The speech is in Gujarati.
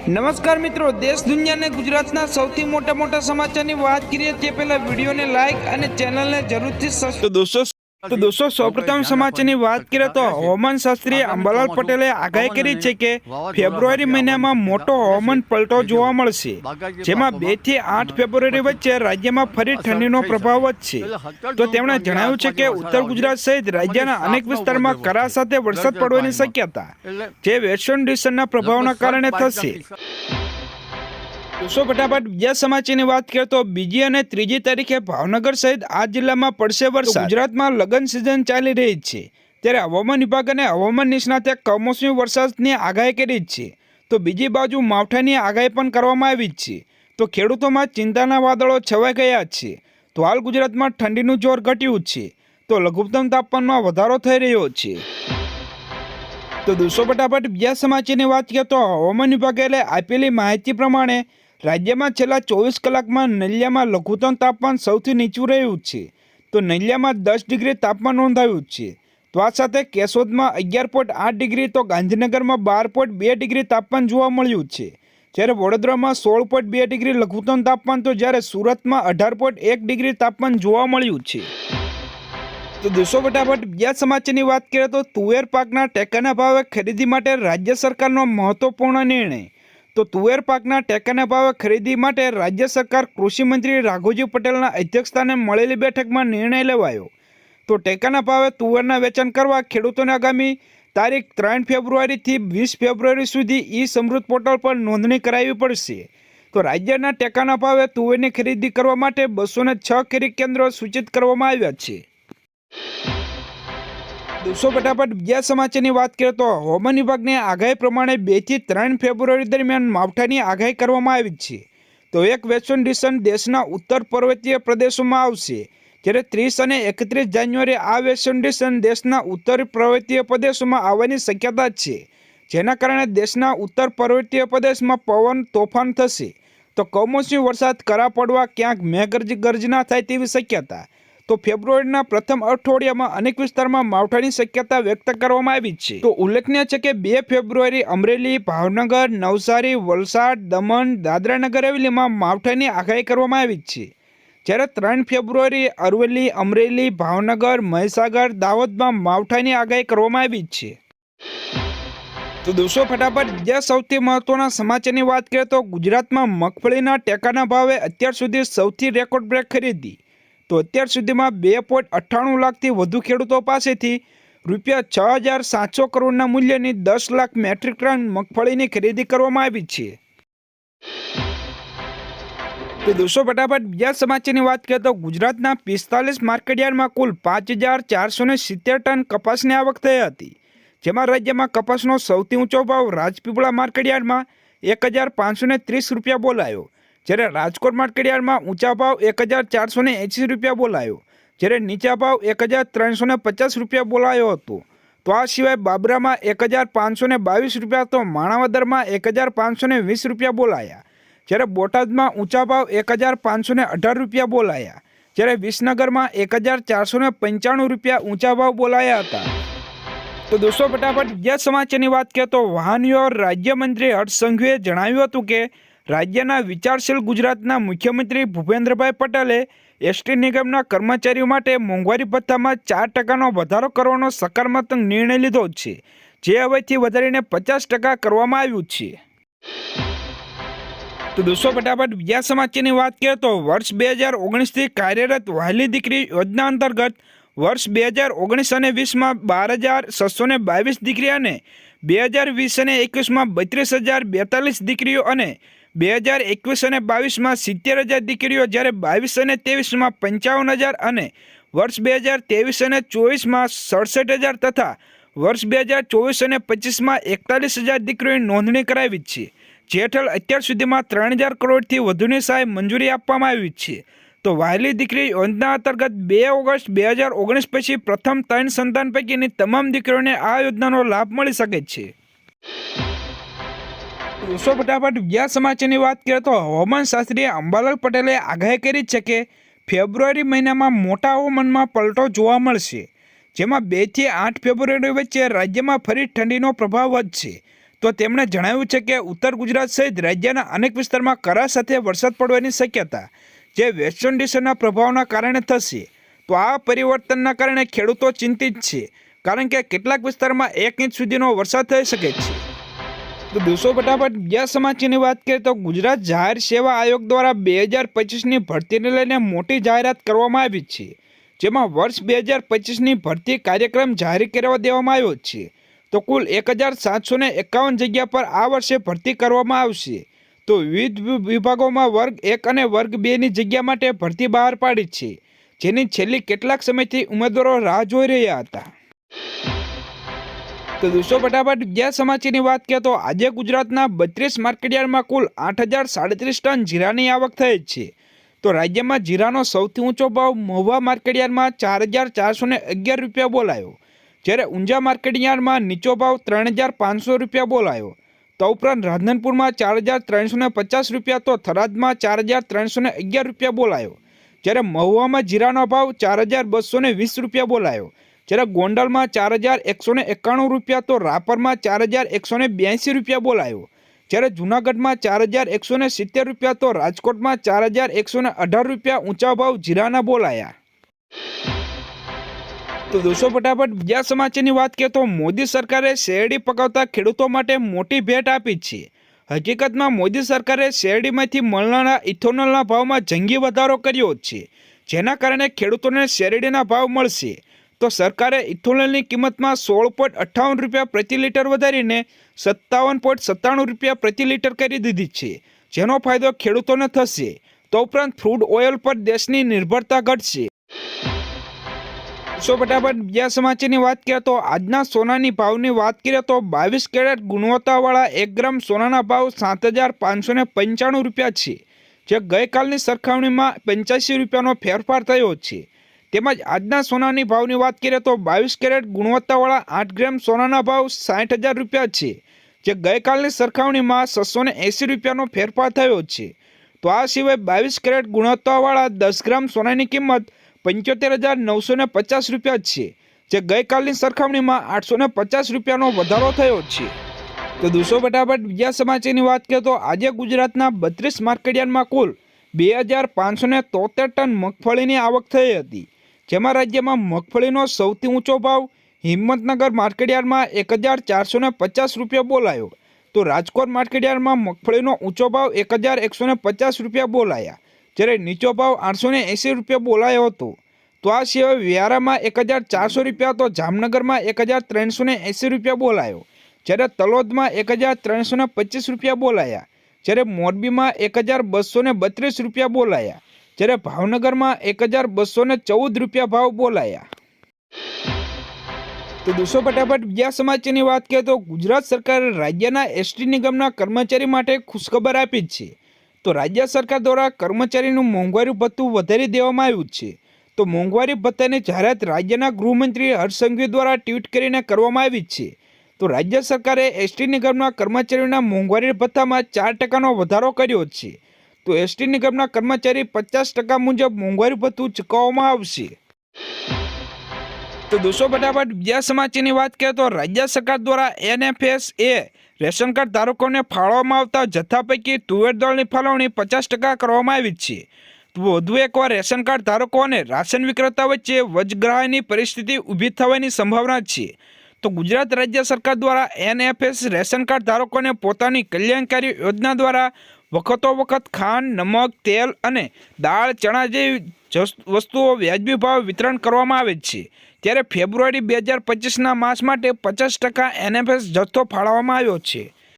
નમસ્કાર મિત્રો, દેશ દુનિયાને ગુજરાતના સૌથી મોટા મોટા સમાચારની વાત કરીએ તે પહેલા વિડીયોને લાઈક અને ચેનલને જરૂરથી સસ્તો દોસ્તો તો દોસ્તો, સૌપ્રથમ સમાચારની વાત કરીએ તો હવામાન શાસ્ત્રી અંબાલાલ પટેલે આગાહી કરી છે કે ફેબ્રુઆરી મહિનામાં મોટો હવામાન પલટો જોવા મળશે, જેમાં બેથી આઠ ફેબ્રુઆરી વચ્ચે રાજ્યમાં ફરી ઠંડીનો પ્રભાવ વધશે. તો તેમણે જણાવ્યું છે કે ઉત્તર ગુજરાત સહિત રાજ્યના અનેક વિસ્તારમાં કરા સાથે વરસાદ પડવાની શક્યતા, જે વેસ્ટર્ન ડિસ્ટર્નના પ્રભાવના કારણે થશે. દોસ્તો ફટાફટ બીજા સમાચારની વાત કરીએ તો બીજી અને ત્રીજી તારીખે ભાવનગર સહિત આ જિલ્લામાં પડશે વરસાદ. ગુજરાતમાં લગ્ન સિઝન ચાલી રહી છે. ત્યારે હવામાન વિભાગ અને હવામાન નિષ્ણાતે કમોસમી વરસાદની આગાહી કરી જ છે. તો બીજી બાજુ માવઠાની આગાહી પણ કરવામાં આવી જ છે. તો ખેડૂતોમાં ચિંતાના વાદળો છવાઈ ગયા છે. તો હાલ ગુજરાતમાં ઠંડીનું જોર ઘટ્યું છે. તો લઘુત્તમ તાપમાનમાં વધારો થઈ રહ્યો છે. તો દોસ્તો ફટાફટ બીજા સમાચારની વાત કરીએ તો હવામાન વિભાગે આપેલી માહિતી પ્રમાણે રાજ્યમાં છેલ્લા ચોવીસ કલાકમાં નલિયામાં લઘુત્તમ તાપમાન સૌથી નીચું રહ્યું છે. તો નલિયામાં દસ ડિગ્રી તાપમાન નોંધાયું છે. તો આ સાથે કેશોદમાં અગિયાર પોઈન્ટ આઠ ડિગ્રી તો ગાંધીનગરમાં બાર પોઈન્ટ બે ડિગ્રી તાપમાન જોવા મળ્યું છે. જ્યારે વડોદરામાં સોળ પોઈન્ટ બે ડિગ્રી લઘુત્તમ તાપમાન તો જ્યારે સુરતમાં અઢાર પોઈન્ટ એક ડિગ્રી તાપમાન જોવા મળ્યું છે. તો દોસ્તો ફટાફટ બીજા સમાચારની વાત કરીએ તો તુવેર પાકના ટેકાના ભાવે ખરીદી માટે રાજ્ય સરકારનો મહત્વપૂર્ણ નિર્ણય. તો તુવેર પાકના ટેકાના ભાવે ખરીદી માટે રાજ્ય સરકાર કૃષિ મંત્રી રાઘોજી પટેલના અધ્યક્ષસ્થાને મળેલી બેઠકમાં નિર્ણય લેવાયો. તો ટેકાના ભાવે તુવેરના વેચાણ કરવા ખેડૂતોને આગામી તારીખ ત્રણ ફેબ્રુઆરીથી વીસ ફેબ્રુઆરી સુધી ઈ સમૃદ્ધ પોર્ટલ પર નોંધણી કરાવવી પડશે. તો રાજ્યના ટેકાના ભાવે તુવેરની ખરીદી કરવા માટે બસો છ ખરીદ કેન્દ્રો સૂચિત કરવામાં આવ્યા છે. દોસ્તો, ફટાફટ બીજા સમાચારની વાત કરીએ તો હવામાન વિભાગની આગાહી પ્રમાણે બેથી ત્રણ ફેબ્રુઆરી દરમિયાન માવઠાની આગાહી કરવામાં આવી છે. તો એક વેસ્ટર્ન ડિસન દેશના ઉત્તર પર્વતીય પ્રદેશોમાં આવશે. જ્યારે ત્રીસ અને એકત્રીસ જાન્યુઆરી આ વેસ્ટર્ન ડિસ્ટર્ન દેશના ઉત્તર પર્વતીય પ્રદેશોમાં આવવાની શક્યતા છે. જેના કારણે દેશના ઉત્તર પર્વતીય પ્રદેશમાં પવન તોફાન થશે. તો કમોસમી વરસાદ કરા પડવા ક્યાંક મેઘ ગર્જના થાય તેવી શક્યતા. તો ફેબ્રુઆરીના પ્રથમ અઠવાડિયામાં અનેક વિસ્તારમાં માવઠાની શક્યતા વ્યક્ત કરવામાં આવી છે. તો ઉલ્લેખનીય છે કે બે ફેબ્રુઆરી અમરેલી, ભાવનગર, નવસારી, વલસાડ, દમણ, દાદરાનગર હવેલીમાં માવઠાની આગાહી કરવામાં આવી છે. જ્યારે ત્રણ ફેબ્રુઆરી અરવલ્લી, અમરેલી, ભાવનગર, મહીસાગર, દાહોદમાં માવઠાની આગાહી કરવામાં આવી છે. તો દોસ્તો, ફટાફટ બીજા સૌથી મહત્વના સમાચારની વાત કરીએ તો ગુજરાતમાં મગફળીના ટેકાના ભાવે અત્યાર સુધી સૌથી રેકોર્ડ બ્રેક ખરીદી. તો અત્યાર સુધીમાં બે પોઈન્ટ અઠ્ઠાણું લાખથી વધુ ખેડૂતો પાસેથી રૂપિયા છ હજાર સાતસો કરોડના મૂલ્યની દસ લાખ મેટ્રિક ટન મગફળીની ખરીદી કરવામાં આવી છે. તો દોસ્તો, ફટાફટ બીજા સમાચારની વાત કરીએ તો ગુજરાતના પિસ્તાલીસ માર્કેટયાર્ડમાં કુલ પાંચ હજાર ચારસો સિત્તેર ટન કપાસની આવક થઈ હતી. જેમાં રાજ્યમાં કપાસનો સૌથી ઊંચો ભાવ રાજપીપળા માર્કેટયાર્ડમાં એક હજાર પાંચસો ત્રીસ રૂપિયા બોલાયો. જ્યારે રાજકોટ માર્કેટયાર્ડમાં ઊંચા ભાવ એક હજાર ચારસો ને એંસી રૂપિયા બોલાયો, જ્યારે નીચા ભાવ એક હજાર ત્રણસો પચાસ રૂપિયા બોલાયો હતો. તો આ સિવાય બાબરામાં એક હજાર પાંચસો બાવીસ રૂપિયા તો માણાવદરમાં એક હજાર પાંચસો વીસ રૂપિયા બોલાયા. જ્યારે બોટાદમાં ઊંચા ભાવ એક હજાર પાંચસો અઢાર રૂપિયા બોલાયા. જ્યારે વિસનગરમાં એક હજાર ચારસો પંચાણું રૂપિયા ઊંચા ભાવ બોલાયા હતા. તો દોસ્તો, ફટાફટ બીજા સમાચારની વાત કરીએ તો વાહન વ્યવહાર રાજ્યમંત્રી હર્ષ સંઘવીએ જણાવ્યું હતું કે રાજ્યના વિચારશીલ ગુજરાતના મુખ્યમંત્રી ભૂપેન્દ્રભાઈ પટેલે એસટી નિગમના કર્મચારીઓ માટે મોંઘવારી ભથ્થામાં ચાર ટકાનો વધારો કરવાનો સકારાત્મક નિર્ણય લીધો છે. જે હવેથી વધારીને પચાસ ટકા કરવામાં આવ્યું છે. તો દોસ્તો, ફટાફટ બીજા સમાચારની વાત કરીએ તો વર્ષ બે હજાર ઓગણીસથી કાર્યરત વહાલી દીકરી યોજના અંતર્ગત વર્ષ બે હજાર ઓગણીસ અને વીસમાં બાર હજાર છસો ને બાવીસ દીકરી અને બે હજાર વીસ અને એકવીસમાં બત્રીસ હજાર બેતાલીસ દીકરીઓ અને બે હજાર એકવીસ અને બાવીસમાં સિત્તેર હજાર દીકરીઓ જ્યારે બાવીસ અને ત્રેવીસમાં પંચાવન હજાર અને વર્ષ બે હજાર ત્રેવીસ અને ચોવીસમાં સડસઠ હજાર તથા વર્ષ બે હજાર ચોવીસ અને પચીસમાં એકતાલીસ હજાર દીકરીઓની નોંધણી કરાવી છે. જે અત્યાર સુધીમાં ત્રણ હજાર કરોડથી વધુની સહાય મંજૂરી આપવામાં આવી છે. તો વહાલી દીકરી યોજના અંતર્ગત બે ઓગસ્ટ બે હજાર ઓગણીસ પછી પ્રથમ ત્રણ સંતાન પૈકીની તમામ દીકરીઓને આ યોજનાનો લાભ મળી શકે છે. દોસ્તો ફટાફટ બીજા સમાચારની વાત કરીએ તો હવામાન શાસ્ત્રી અંબાલાલ પટેલે આગાહી કરી છે કે ફેબ્રુઆરી મહિનામાં મોટા હવામાનમાં પલટો જોવા મળશે, જેમાં બેથી આઠ ફેબ્રુઆરી વચ્ચે રાજ્યમાં ફરી ઠંડીનો પ્રભાવ વધશે. તો તેમણે જણાવ્યું છે કે ઉત્તર ગુજરાત સહિત રાજ્યના અનેક વિસ્તારમાં કરા સાથે વરસાદ પડવાની શક્યતા, જે વેસ્ટર્ન ડિસ્ટર્બના પ્રભાવના કારણે થશે. તો આ પરિવર્તનના કારણે ખેડૂતો ચિંતિત છે, કારણ કે કેટલાક વિસ્તારમાં એક ઇંચ સુધીનો વરસાદ થઈ શકે છે. તો દોસ્તો ફટાફટ બીજા સમાચારની વાત કરીએ તો ગુજરાત જાહેર સેવા આયોગ દ્વારા બે હજાર પચીસની ભરતીને લઈને મોટી જાહેરાત કરવામાં આવી છે. જેમાં વર્ષ બે હજાર પચીસની ભરતી કાર્યક્રમ જાહેર કરવા દેવામાં આવ્યો છે. તો કુલ એક હજાર સાતસો એકાવન જગ્યા પર આ વર્ષે ભરતી કરવામાં આવશે. તો વિવિધ વિભાગોમાં વર્ગ એક અને વર્ગ બેની જગ્યા માટે ભરતી બહાર પાડી છે. જેની છેલ્લી કેટલાક સમયથી ઉમેદવારો રાહ જોઈ રહ્યા હતા. તો દોસ્તો ફટાફટ બીજા સમાચારની વાત કરીએ તો આજે ગુજરાતના બત્રીસ માર્કેટયાર્ડમાં કુલ આઠ હજાર સાડત્રીસ ટન જીરાની આવક થઈ છે. તો રાજ્યમાં જીરાનો સૌથી ઊંચો ભાવ મહુવા માર્કેટયાર્ડમાં ચાર હજાર ચારસો અગિયાર રૂપિયા બોલાયો. જ્યારે ઊંઝા માર્કેટયાર્ડમાં નીચો ભાવ ત્રણ હજાર પાંચસો રૂપિયા બોલાયો. તો ઉપરાંત રાધનપુરમાં ચાર હજાર ત્રણસો ને પચાસ રૂપિયા તો થરાદમાં ચાર હજાર ત્રણસો ને અગિયાર રૂપિયા બોલાયો. જ્યારે મહુવામાં જીરાનો ભાવ ચાર હજાર બસો વીસ રૂપિયા બોલાયો. જ્યારે ગોંડલમાં ચાર હજાર એકસો એકાણું રૂપિયા, તો રાપરમાં ચાર હજાર એકસો બ્યાસી રૂપિયા બોલાયો. જ્યારે જૂનાગઢમાં ચાર હજાર એકસો સિત્તેર રૂપિયા, તો રાજકોટમાં ચાર હજાર એકસો અઢાર રૂપિયા ઊંચા ભાવ જીરાના બોલાયા. તો દોસ્તો, ફટાફટ બીજા સમાચારની વાત કરીએ તો મોદી સરકારે શેરડી પકાવતા ખેડૂતો માટે મોટી ભેટ આપી છે. હકીકતમાં મોદી સરકારે શેરડીમાંથી મળનારા ઇથોનોલના ભાવમાં જંગી વધારો કર્યો છે, જેના કારણે ખેડૂતોને શેરડીના ભાવ મળશે. તો સરકારે ઇથોનોલની કિંમતમાં સોળ પોઈન્ટ અઠ્ઠાવન રૂપિયા પ્રતિ લીટર વધારીને સત્તાવન પોઈન્ટ સત્તાણું રૂપિયા પ્રતિ લીટર કરી દીધી છે. જેનો ફાયદો ખેડૂતોને થશે. તો ઉપરાંત ફ્રૂડ ઓઇલ પર દેશની નિર્ભરતા ઘટશે. સો ફટાફટ બીજા સમાચારની વાત કરીએ તો આજના સોનાની ભાવની વાત કરીએ તો બાવીસ કેરેટ ગુણવત્તાવાળા એક ગ્રામ સોનાના ભાવ સાત હજાર પાંચસો ને પંચાણું રૂપિયા છે. જે ગઈકાલની સરખામણીમાં પંચ્યાસી રૂપિયાનો ફેરફાર થયો છે. તેમજ આજના સોનાની ભાવની વાત કરીએ તો બાવીસ કેરેટ ગુણવત્તાવાળા આઠ ગ્રામ સોનાના ભાવ સાઠ હજાર રૂપિયા છે, જે ગઈકાલની સરખામણીમાં છસો એંસી રૂપિયાનો ફેરફાર થયો છે. તો આ સિવાય બાવીસ કેરેટ ગુણવત્તાવાળા દસ ગ્રામ સોનાની કિંમત પંચોતેર હજાર નવસો પચાસ રૂપિયા છે, જે ગઈકાલની સરખામણીમાં આઠસો પચાસ રૂપિયાનો વધારો થયો છે. તો દોસ્તો, ફટાફટ બીજા સમાચારની વાત કરીએ તો આજે ગુજરાતના બત્રીસ માર્કેટયાર્ડમાં કુલ બે હજાર પાંચસો તોતેર ટન મગફળીની આવક થઈ હતી. જેમાં રાજ્યમાં મગફળીનો સૌથી ઊંચો ભાવ હિંમતનગર માર્કેટયાર્ડમાં એક હજાર ચારસો પચાસ રૂપિયા બોલાયો. તો રાજકોટ માર્કેટયાર્ડમાં મગફળીનો ઊંચો ભાવ એક હજાર એકસો પચાસ રૂપિયા બોલાયા, જ્યારે નીચો ભાવ આઠસો એંસી રૂપિયા બોલાયો હતો. તો આ સિવાય વ્યારામાં એક હજાર ચારસો રૂપિયા તો જામનગરમાં એક હજાર ત્રણસો એંસી રૂપિયા બોલાયો, જ્યારે તલોદમાં એક હજાર ત્રણસો પચીસ રૂપિયા બોલાયા, જ્યારે મોરબીમાં એક હજાર બસો બત્રીસ રૂપિયા બોલાયા જ્યારે ભાવનગરમાં એક હજાર બસો ને ચૌદ રૂપિયા ભાવ બોલાયા. તો દોસ્તો, ફટાફટ બીજા સમાચારની વાત કરીએ તો ગુજરાત સરકારે રાજ્યના એસટી નિગમના કર્મચારી માટે ખુશખબર આપી છે. તો રાજ્ય સરકાર દ્વારા કર્મચારીનું મોંઘવારી ભથ્થું વધારી દેવામાં આવ્યું છે. તો મોંઘવારી ભથ્થાની જાહેરાત રાજ્યના ગૃહમંત્રી હર્ષસંઘવી દ્વારા ટ્વીટ કરીને કરવામાં આવી છે. તો રાજ્ય સરકારે એસટી નિગમના કર્મચારીઓના મોંઘવારી ભથ્થામાં ચાર ટકાનો વધારો કર્યો છે. તો એસટી નિગમના કર્મચારી પચાસ ટકા મુજબ મોંઘવારી ભથ્થું ચૂકવવામાં આવશે. તો દોસ્તો, ફટાફટ બીજા સમાચારની વાત કરીએ તો રાજ્ય સરકાર દ્વારા એનએફએસ એ રેશન કાર્ડ ધારકોને ફાળવવામાં આવતા જથ્થા પૈકી તુવેર દાળની ફાળવણી પચાસ ટકા કરવામાં આવી છે. વધુ એકવાર રેશન કાર્ડ ધારકો અને રાશન વિક્રેતા વચ્ચે વચગ્રહની પરિસ્થિતિ ઊભી થવાની સંભાવના છે. તો ગુજરાત રાજ્ય સરકાર દ્વારા એનએફએસ રેશન કાર્ડ ધારકોને પોતાની કલ્યાણકારી યોજના દ્વારા વખતો વખત ખાંડ, નમક, તેલ અને દાળ, ચણા જેવી વસ્તુઓ વ્યાજબી ભાવ વિતરણ કરવામાં આવે છે. ત્યારે ફેબ્રુઆરી બે હજાર પચીસના માસ માટે પચાસ ટકા એનએફએસ જથ્થો ફાળવવામાં આવ્યો છે.